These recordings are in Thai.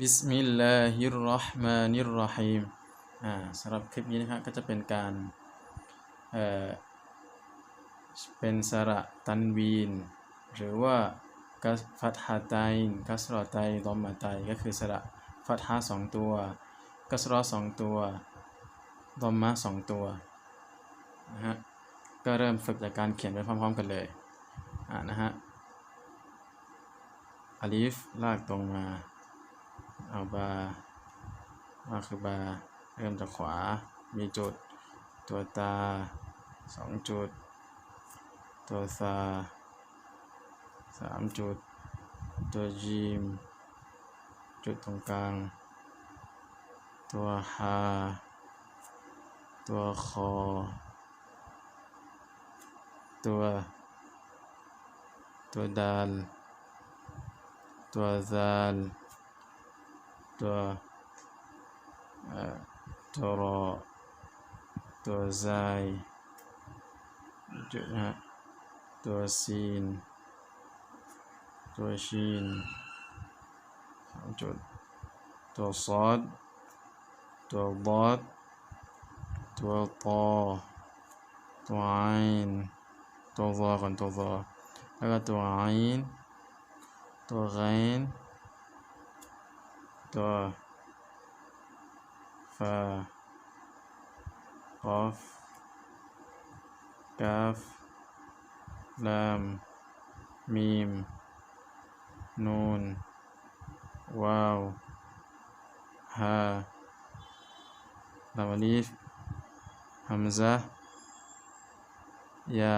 บิสมิลลาฮิรราะห์มานิรราะฮีมอ่าสำหรับคลิปนี้นะครับก็จะเป็นการเอ่อเป็นสระตันวีน หรือว่ากัสฟัตฮาไตน์กัสรอไตน์ดอมมาไตก็คือสระฟัตฮาสองตัว กัสรอสองตัวดอมมะสองตัวนะฮะก็เริ่มฝึกจากการเขียนไปพร้อมๆกันเลยอ่านะฮะอลีฟลากตรงมา เอาบาร์ว่าคือบาร์เริ่มจากขวา มีจุด ตัวตาสองจุด ตัวซาสามจุด ตัวจีมจุดตรงกลาง ตัวฮาตัวคอ ตัว ตัวดาลตัวซาล ตัวเอตัวรอตัวไซจุดนะตัวซีน ตัวชีนสามจุด ตัวซอดตัวบอดตัวตอตัวไอนตัวซอก่อนตัวซอแล้วก็ตัวไอนตัวไงตัวฟาคอฟกน นวาวฮาลามอลีฟฮัมซะยา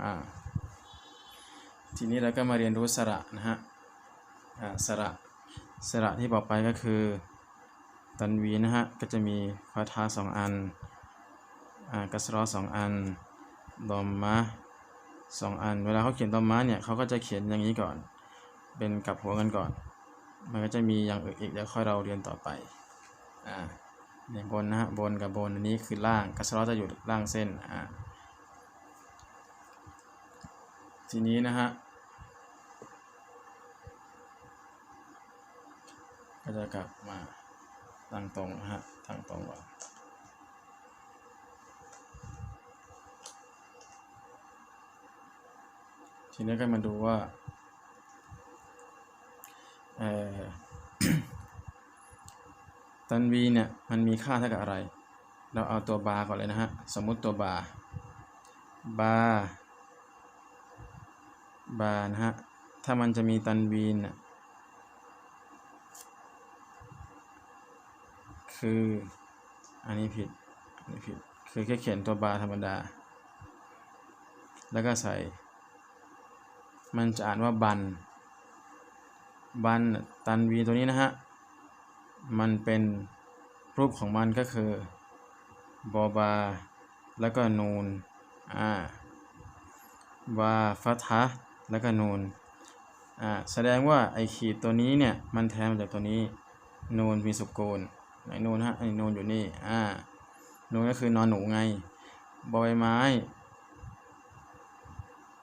อ่าทีนี้ สระที่บอกไปก็คือ ตันวีนะฮะ ก็จะมีฟาทาสองอันอ่ากัสรอสองอัน ดอมมะสองอัน เวลาเขาเขียนดอมมะเนี่ยเขาก็จะเขียนอย่างนี้ก่อน เป็นกลับหัวกันก่อน มันก็จะมีอย่างอื่นอีกเดี๋ยวค่อยเราเรียนต่อไปอ่าอย่างบนนะฮะบนกับบนอันนี้คือล่างกัสรอจะอยู่ล่างเส้นอ่าทีนี้นะฮะ ก็จะกลับมาตั้งตรงนะฮะตั้งตรงก่อนทีนี้ก็มาดูว่าเอ่อตันวีเนี่ยมันมีค่าเท่ากับอะไร เราเอาตัวบาร์ก่อนเลยนะฮะ สมมุติตัวบาร์ บาร์ บาร์นะฮะ ถ้ามันจะมีตันวีนน่ะ คือ อันนี้ผิด อันนี้ผิด คือแค่เขียนตัวบาร์ธรรมดา แล้วก็ใส่ มันจะอ่านว่าบัน บันตันวีตัวนี้นะฮะ มันเป็นรูปของมันก็คือบอบา แล้วก็นูน อ่า บาฟัทะแล้วก็นูน อ่า แสดงว่าไอขีดตัวนี้เนี่ย มันแทนมาจากตัวนี้ นูนมีสุกูล ไหนนูนฮะไอ้นูนอยู่นี่ อ่า นูนก็คือนอนหนูไงบอยไม้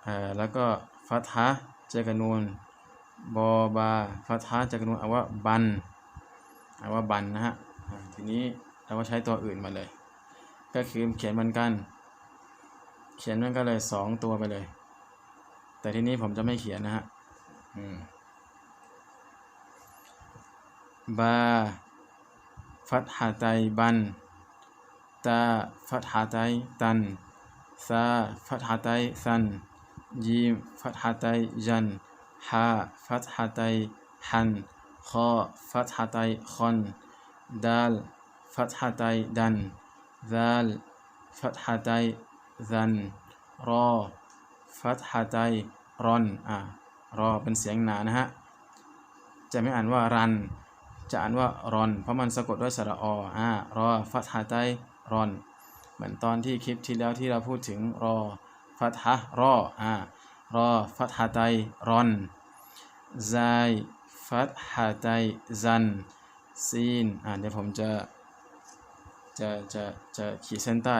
อ่อแล้วก็ฟัทะเจอกับนูนบอบาฟัทะเจอกับนูนเอาว่าบันเอาว่าบันนะฮะ ทีนี้เราก็ใช้ตัวอื่นมาเลย ก็คือเขียนเหมือนกัน เขียนมันก็เลยสองตัวไปเลย แต่ทีนี้ผมจะไม่เขียนนะฮะ อืมบา ฟัตฮาไตบัน ตาฟัตฮาไตตัน ซาฟัตฮาไตซัน ยีมฟัตฮาไตยันฮาฟัตฮาไตฮันคอฟัตฮาไตคอนดาลฟัตฮาไตดันซาลฟัตฮาไตซัน รอ ฟัตฮาไตรอน อ่ารอเป็นเสียงหนานะฮะ จะไม่อ่านว่ารัน จะอ่านว่ารอน เพราะมันสะกดด้วยสระออ่ารอฟัตฮาไตรอน เหมือนตอนที่คลิปที่แล้วที่เราพูดถึงรอฟัตฮะรออ่ารอฟัตฮาไตรอนไซฟัตฮาไตซันซีนอ่าเดี๋ยวผมจะจะจะจะขีดเส้นใต้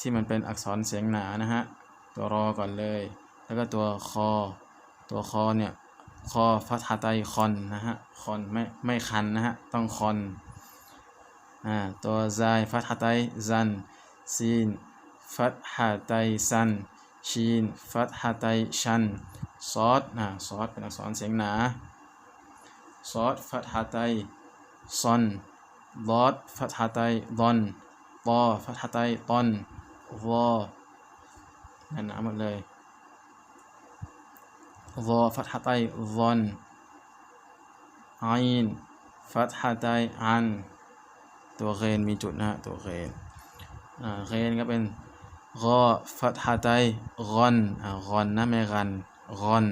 ที่มันเป็นอักษรเสียงหนานะฮะ ตัวรอก่อนเลย แล้วก็ตัวคอ ตัวคอเนี่ย คอฟัตฮาไตคอนนะฮะคอนไม่ไม่คันนะฮะต้องคอนอ่าตัวไซฟัตฮาไตซันซีนฟัตฮาไตซันชีนฟัตฮาไตชันซอดนะซอดเป็นอักษรเสียงหนาซอดฟัตฮาไตซอนลอดฟัตฮาไตดอนตอฟัตฮาไตตอนวอนั่นนะหมดเลย วอฟัตฮะไตวอนอินฟัตฮะไตอัน ตัวเรนมีจุดนะตัวเรนเรนก็เป็นกอฟัตฮะไตกอนอ่ากอนนะไม่กันรอน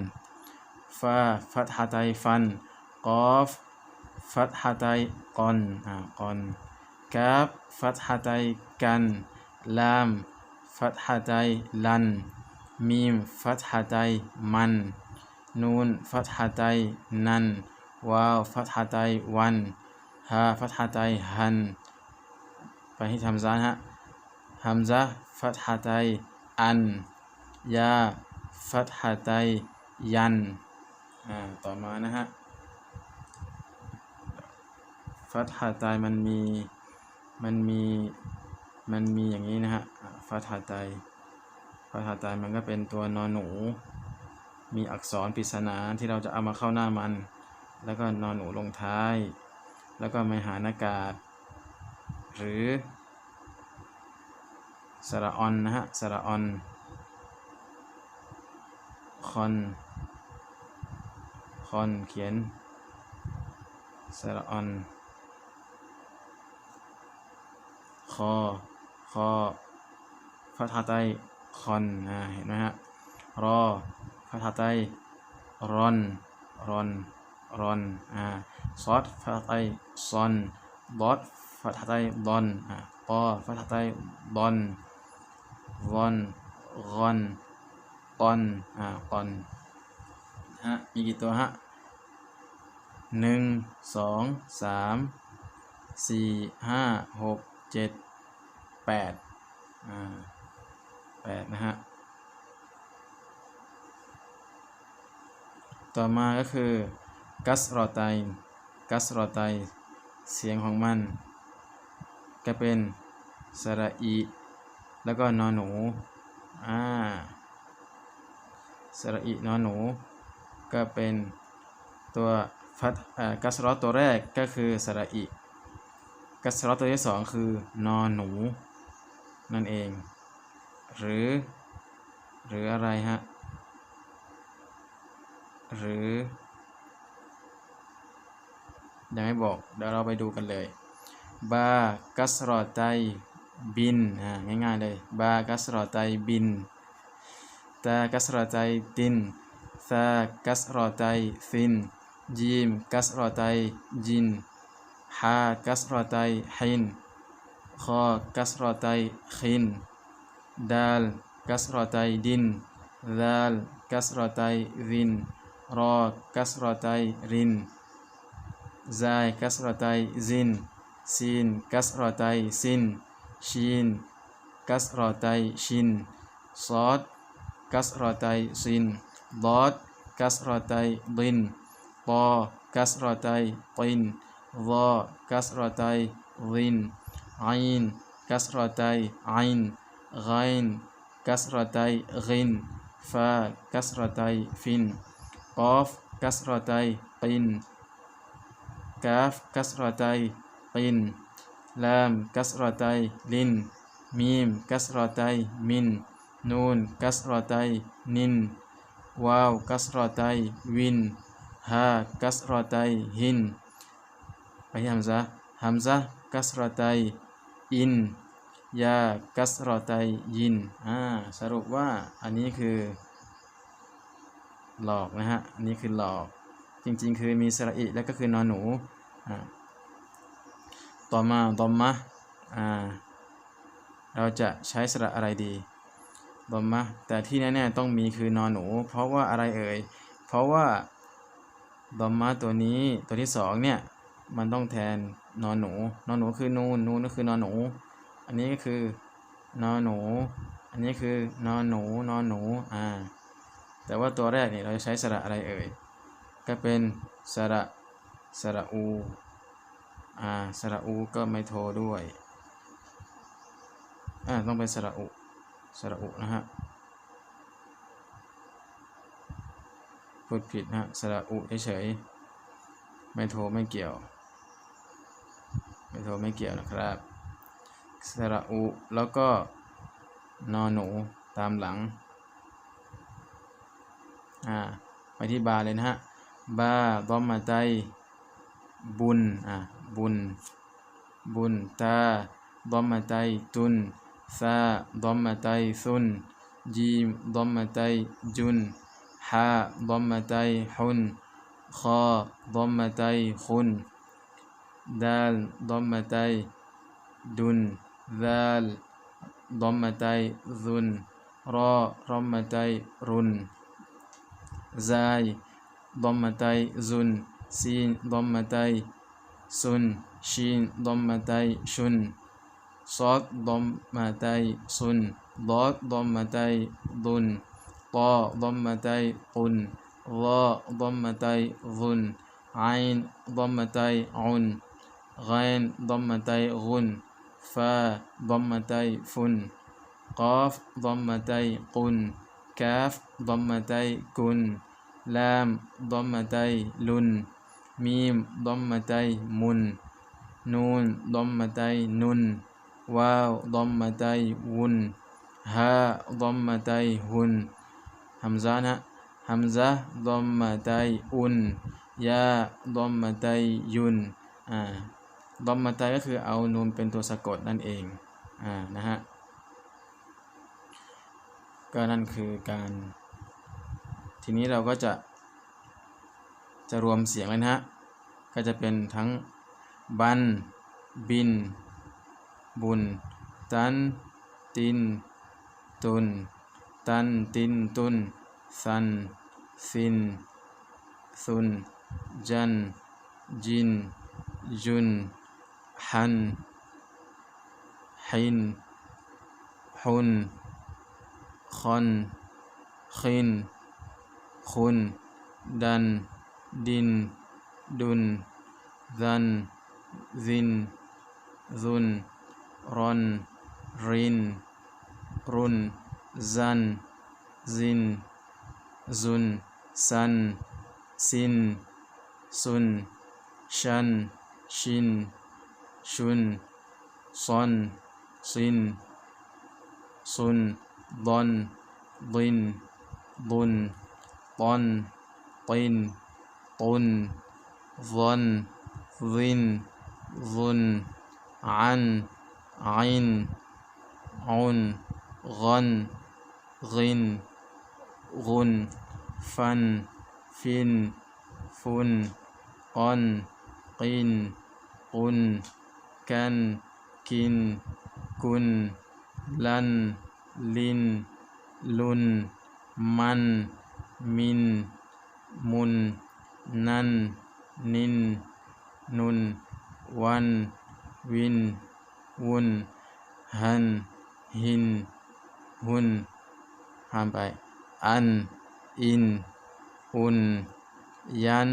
ฟาฟัตฮะไตฟันกอฟฟัตฮะไตกอนอ่ากอนกาบฟัตฮะไตกันลามฟัตฮะไตลันมีมฟัตฮะไตมัน นูนฟัตฮาไตนันวาวฟัตฮาไตวันฮาฟัตฮาไตฮันไปให้ทำซาฮะฮัมซะฟัตฮาไตอันยาฟัตฮาไตยันอ่าต่อมานะฮะฟัตฮาไตมันมีมันมีมันมีอย่างนี้นะฮะฟัตฮาไตฟัตฮาไตมันก็เป็นตัวนอนหนู มีอักษรปริศนาที่เราจะเอามาเข้าหน้ามัน แล้วก็นอนหนูลงท้าย แล้วก็ไม่หานากาศ หรือสระออนนะฮะสระออนคอนคอนเขียนสระออนคอคอฟัทาไตคอนนะเห็นไหมฮะรอ ฟัทาไตรอนรอนรอนอ่าซอดฟัทาไตซอนบอดฟัทาไตบอนอ่าปอฟัทาไตบอนวอนรอนปอนอ่าปอนฮะมีกี่ตัวฮะหนึ่งสองสามสี่ห้าหกเจ็ดแปดอ่าแปดนะฮะ ต่อมาก็คือกัสรอไตกัสรอไตเสียงของมัน ก็เป็นสระอีแล้วก็นอนหนูอ่าสระอีนอนหนู ก็เป็นตัวฟัดกัสรอตัวแรกก็คือสระอีกัสรอตัวที่สองคือนอนหนู นั่นเอง หรือ หรืออะไรฮะ หรือ ยังไม่บอก เดี๋ยวเราไปดูกันเลย บากัสรอไตบินอ่าง่ายๆเลย บากัสรอไตบิน ตากัสรอไตตินซากัสรอไตซินจีมกัสรอไตจินฮากัสรอไตฮินคอกัสรอไตขินดาลกัสรอไตดินดาลกัสรอไตริน র কাসরতাই রিন যায় কাসরতাই জিন সিন কাসরতাই সিন শিন কাসরতাই শিন صاد كسرتي صين ضاد كسرتي ضن طا كسرتي طين ظا كسرتي ظن عين كسرتي عين غين كسرتي غن فا كسرتي فين กอฟกัสรอไตปินกาฟกัสรอไตปินลามกัสรอไตลินมีมกัสรอไตมินนูนกัสรอไตนินวาวกัสรอไตวินฮากัสรอไตหินไปฮัมซาฮัมซากัสรอไตอินยากัสรอไตยินอ่าสรุปว่าอันนี้คือ หลอกนะฮะอันนี้คือหลอก จริงๆ คือมีสระอิแล้วก็คือนอนหนูต่อมาตอมมะเราจะใช้สระอะไรดีตอมมะแต่ที่แน่ๆต้องมีคือนอนหนู เพราะว่าอะไรเอ่ยเพราะว่าดอมมะตัวนี้ตัวที่สองเนี่ยมันต้องแทนนอนหนู นอนหนูคือนูนนูนก็คือนอนหนู อันนี้ก็คือนอนหนู อันนี้คือนอนหนูนอนหนูอ่า แต่ว่าตัวแรกเนี่ยเราจะใช้สระอะไรเอ่ย ก็เป็นสระสระอู อ่า สระอูก็ไม่โทด้วย อ่า ต้องเป็นสระอุ สระอุนะฮะ พูดผิดนะฮะ สระอุเฉยๆ ไม่โทไม่เกี่ยว ไม่โทไม่เกี่ยวนะครับ สระอุ แล้วก็นอนหนูตามหลัง อ่าไปที่บาเลยนะฮะบาดอมมาไตบุญอะบุญ บุญตาดอมมาไตตุนซาดอมมาไตซุนจีมดอมมาไตจุนฮาดอมมาไตฮุนคอดอมมาไตคุนดาลดอมมาไตดุนดาลดอมมาไตซุนรอรอมมาไตรุน زاي ضمتي زن سين ضمتي سن شين ضمتي شن. صاد ضمتي صن. ضاد ضمتي ضن. طا ضمتي قن. ظا ضمتي ظن. عين ضمتي عن. غين ضمتي غن. فا ضمتي فن. قاف ضمتي قن. كاف ضمتي كن. ลามดอมมาไตลุน มีมดอมมาไตมุน นูนดอมมาไตนุนว้าวดอมมาไตวุนฮาดอมมาไตหุนฮัมซานะฮัมซะดอมมาไตอุน ยาดอมมาไตยุน อ่าดอมมาไตก็คือเอานูนเป็นตัวสะกดนั่นเอง อ่า นะฮะ ก็นั่นคือการ ทีนี้เราก็จะ จะรวมเสียงเลยนะฮะ ก็จะเป็นทั้งบัน บิน บุญ ตัน ติน ตุน ตัน ติน ตุน สัน สิน สุน จัน จินจุนฮัน หิน หุนคอนขิน คุณ ดัน ดิน ดุนดันซินซุนรอน ริน รุนซันซินซุนซันซินซุนชันชิน ชุนซอนซินซุนดอนดินดุน طن طن طن ظن ظن ظن عن عن عن غن غن غن فن فن فن قن قن قن كن كن كن لن لن لن من มิน มุน นัน นิน นุน วัน วิน วุน หัน หิน หุนห้ามไป อัน อิน อุน ยัน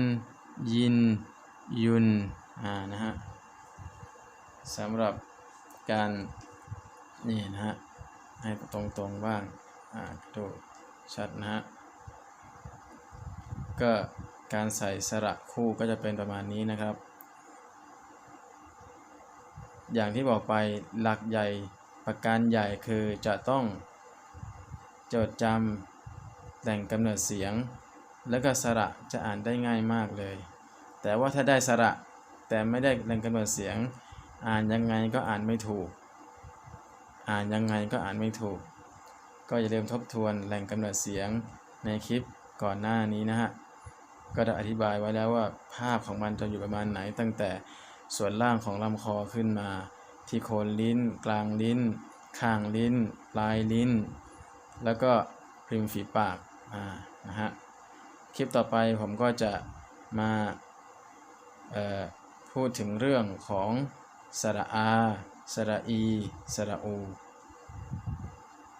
ยิน ยุน อ่า นะฮะสำหรับการ นี่นะฮะ ให้ตรงตรงบ้าง อ่าดูชัดนะฮะ ก็การใส่สระคู่ก็จะเป็นประมาณนี้นะครับ อย่างที่บอกไปหลักใหญ่ประการใหญ่คือจะต้องจดจำแหล่งกำเนิดเสียง แล้วก็สระจะอ่านได้ง่ายมากเลย แต่ว่าถ้าได้สระแต่ไม่ได้แหล่งกำเนิดเสียง อ่านยังไงก็อ่านไม่ถูก อ่านยังไงก็อ่านไม่ถูก ก็อย่าลืมทบทวนแหล่งกำเนิดเสียงในคลิปก่อนหน้านี้นะฮะ ก็ได้อธิบายไว้แล้วว่าภาพของมันจะอยู่ประมาณไหน ตั้งแต่ส่วนล่างของลำคอขึ้นมา ที่โคนลิ้น กลางลิ้น ข้างลิ้น ปลายลิ้น แล้วก็ริมฝีปากานะฮะคลิปต่อไปผมก็จะมาพูดถึงเรื่องของสระอา สระอี สระอู